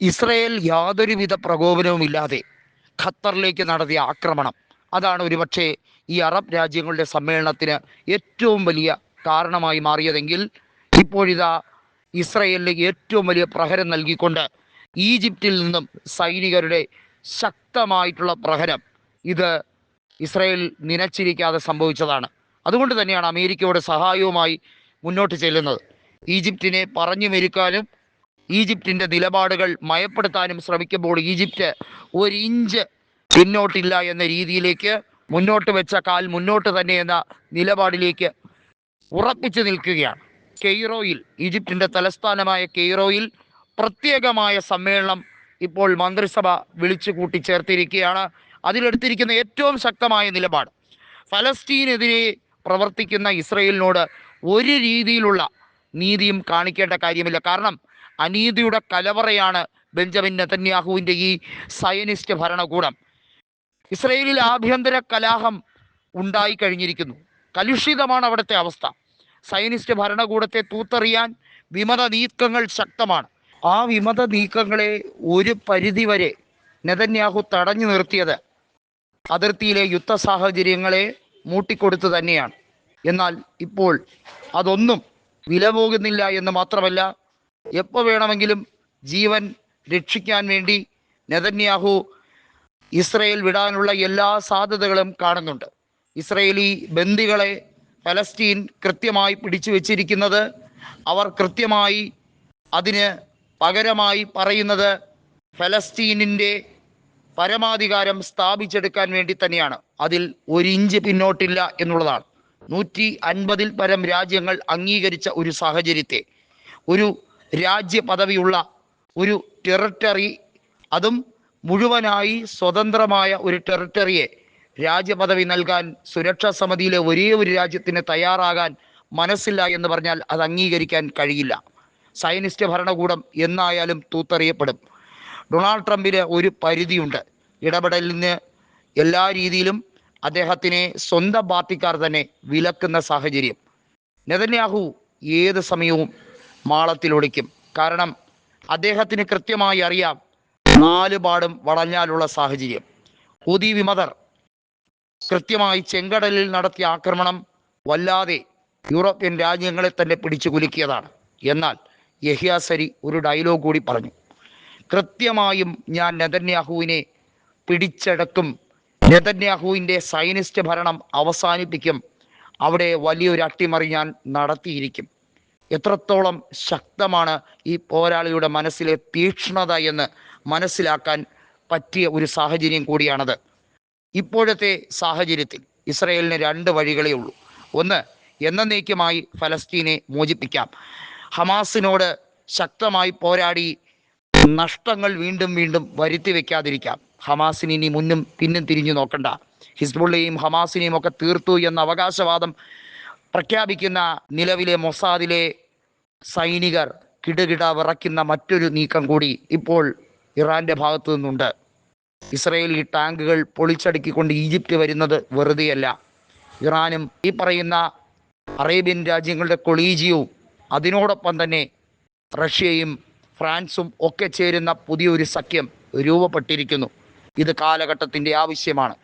Israel യാതൊരുവിധ പ്രകോപനവുമില്ലാതെ ഖത്തറിലേക്ക് നടത്തിയ ആക്രമണം. അതാണ് ഒരുപക്ഷെ ഈ അറബ് രാജ്യങ്ങളുടെ സമ്മേളനത്തിന് ഏറ്റവും വലിയ കാരണമായി മാറിയതെങ്കിൽ ഇപ്പോഴിതാ ഇസ്രയേലിന് ഏറ്റവും വലിയ പ്രഹരം നൽകിക്കൊണ്ട് ഈജിപ്തിൽ നിന്നും സൈനികരുടെ ശക്തമായിട്ടുള്ള പ്രഹരം ഇത് ഇസ്രയേൽ നിനച്ചിരിക്കാതെ സംഭവിച്ചതാണ്. അതുകൊണ്ട് തന്നെയാണ് അമേരിക്കയുടെ സഹായവുമായി മുന്നോട്ട് ചെല്ലുന്നത്. ഈജിപ്തിനെ പറഞ്ഞു മെരുക്കാനും ഈജിപ്തിന്റെ നിലപാടുകൾ മയപ്പെടുത്താനും ശ്രമിക്കുമ്പോൾ ഈജിപ്റ്റ് ഒരു ഇഞ്ച് പിന്നോട്ടില്ല എന്ന രീതിയിലേക്ക് മുന്നോട്ട് വെച്ച കാൽ മുന്നോട്ട് തന്നെ എന്ന നിലപാടിലേക്ക് ഉറപ്പിച്ചു നിൽക്കുകയാണ്. കെയ്റോയിൽ ഈജിപ്തിന്റെ തലസ്ഥാനമായ കെയ്റോയിൽ പ്രത്യേകമായ സമ്മേളനം ഇപ്പോൾ മന്ത്രിസഭ വിളിച്ചു കൂട്ടി ചേർത്തിരിക്കുകയാണ് അതിലെടുത്തിരിക്കുന്ന ഏറ്റവും ശക്തമായ നിലപാട് ഫലസ്തീനെതിരെ പ്രവർത്തിക്കുന്ന ഇസ്രയേലിനോട് ഒരു രീതിയിലുള്ള നീതിയും കാണിക്കേണ്ട കാര്യമില്ല. കാരണം അനീതിയുടെ കലവറയാണ് ബെഞ്ചമിൻ നെതന്യാഹുവിന്റെ ഈ സയനിസ്റ്റ് ഭരണകൂടം. ഇസ്രയേലിൽ ആഭ്യന്തര കലാഹം ഉണ്ടായി കഴിഞ്ഞിരിക്കുന്നു. കലുഷിതമാണ് അവിടുത്തെ അവസ്ഥ. സയനിസ്റ്റ് ഭരണകൂടത്തെ തൂത്തെറിയാൻ വിമത നീക്കങ്ങൾ ശക്തമാണ്. ആ വിമത നീക്കങ്ങളെ ഒരു പരിധിവരെ നെതന്യാഹു തടഞ്ഞു നിർത്തിയത് അതിർത്തിയിലെ യുദ്ധ സാഹചര്യങ്ങളെ മൂട്ടിക്കൊടുത്തു തന്നെയാണ്. എന്നാൽ ഇപ്പോൾ അതൊന്നും വില പോകുന്നില്ല എന്ന് മാത്രമല്ല എപ്പോൾ വേണമെങ്കിലും ജീവൻ രക്ഷിക്കാൻ വേണ്ടി നെതന്യാഹു ഇസ്രയേൽ വിടാനുള്ള എല്ലാ സാധ്യതകളും കാണുന്നുണ്ട്. ഇസ്രയേലി ബന്ദികളെ ഫലസ്തീൻ കൃത്യമായി പിടിച്ചു വച്ചിരിക്കുന്നത് അവർ കൃത്യമായി അതിന് പകരമായി പറയുന്നത് ഫലസ്തീനിന്റെ പരമാധികാരം സ്ഥാപിച്ചെടുക്കാൻ വേണ്ടി തന്നെയാണ്. അതിൽ ഒരിഞ്ച് പിന്നോട്ടില്ല എന്നുള്ളതാണ്. നൂറ്റി അൻപതിൽ പരം രാജ്യങ്ങൾ അംഗീകരിച്ച ഒരു സാഹചര്യത്തെ ഒരു രാജ്യ പദവിയുള്ള ഒരു ടെറിട്ടറി അതും മുഴുവനായി സ്വതന്ത്രമായ ഒരു ടെറിട്ടറിയെ രാജ്യപദവി നൽകാൻ സുരക്ഷാ സമിതിയിലെ ഒരേ ഒരു രാജ്യത്തിന് തയ്യാറാകാൻ മനസ്സില്ല എന്ന് പറഞ്ഞാൽ അത് അംഗീകരിക്കാൻ കഴിയില്ല. സയനിസ്റ്റ് ഭരണകൂടം എന്നായാലും തൂത്തറിയപ്പെടും. ഡൊണാൾഡ് ട്രംപിന് ഒരു പരിധിയുണ്ട്. ഇടപെടലിന് എല്ലാ രീതിയിലും അദ്ദേഹത്തിനെ സ്വന്തം പാർട്ടിക്കാർ തന്നെ വിലക്കുന്ന സാഹചര്യം. നെതന്യാഹു ഏത് സമയവും മാളത്തിലൊടിക്കും കാരണം അദ്ദേഹത്തിന് കൃത്യമായി അറിയാം നാല് പാടും വളഞ്ഞാലുള്ള സാഹചര്യം. ഹൂതി വിമതർ കൃത്യമായി ചെങ്കടലിൽ നടത്തിയ ആക്രമണം വല്ലാതെ യൂറോപ്യൻ രാജ്യങ്ങളെ തന്നെ പിടിച്ചു കുലുക്കിയതാണ്. എന്നാൽ യഹിയാസരി ഒരു ഡയലോഗ് കൂടി പറഞ്ഞു. കൃത്യമായും ഞാൻ നെതന്യാഹുവിനെ പിടിച്ചടക്കും നെതന്യാഹുവിന്റെ സൈനിസ്റ്റ് ഭരണം അവസാനിപ്പിക്കും. അവിടെ വലിയൊരു അട്ടിമറി ഞാൻ നടത്തിയിരിക്കും. എത്രത്തോളം ശക്തമാണ് ഈ പോരാളിയുടെ മനസ്സിലെ തീക്ഷ്ണത എന്ന് മനസ്സിലാക്കാൻ പറ്റിയ ഒരു സാഹചര്യം കൂടിയാണത്. ഇപ്പോഴത്തെ സാഹചര്യത്തിൽ ഇസ്രയേലിന് രണ്ട് വഴികളേ ഉള്ളൂ. ഒന്ന് എന്നേക്കുമായി ഫലസ്തീനെ മോചിപ്പിക്കാം. ഹമാസിനോട് ശക്തമായി പോരാടി നഷ്ടങ്ങൾ വീണ്ടും വീണ്ടും വരുത്തി വെക്കാതിരിക്കാം. ഹമാസിന് ഇനി മുന്നും പിന്നും തിരിഞ്ഞു നോക്കണ്ട. ഹിസ്ബുള്ളയും ഹമാസിനെയും ഒക്കെ തീർത്തു എന്ന അവകാശവാദം പ്രഖ്യാപിക്കുന്ന നിലവിലെ മൊസാദിലെ സൈനികർ കിടുകിട വിറയ്ക്കുന്ന മറ്റൊരു നീക്കം കൂടി ഇപ്പോൾ ഇറാന്റെ ഭാഗത്തു നിന്നുണ്ട്. ഇസ്രയേലി ടാങ്കുകൾ പൊളിച്ചടുക്കിക്കൊണ്ട് ഈജിപ്റ്റ് വരുന്നത് വെറുതെയല്ല. ഇറാനും ഈ പറയുന്ന അറേബ്യൻ രാജ്യങ്ങളുടെ കൊളീജിയവും അതിനോടൊപ്പം തന്നെ റഷ്യയും ഫ്രാൻസും ഒക്കെ ചേരുന്ന പുതിയൊരു സഖ്യം രൂപപ്പെട്ടിരിക്കുന്നു. ഇത് കാലഘട്ടത്തിന്റെ ആവശ്യമാണ്.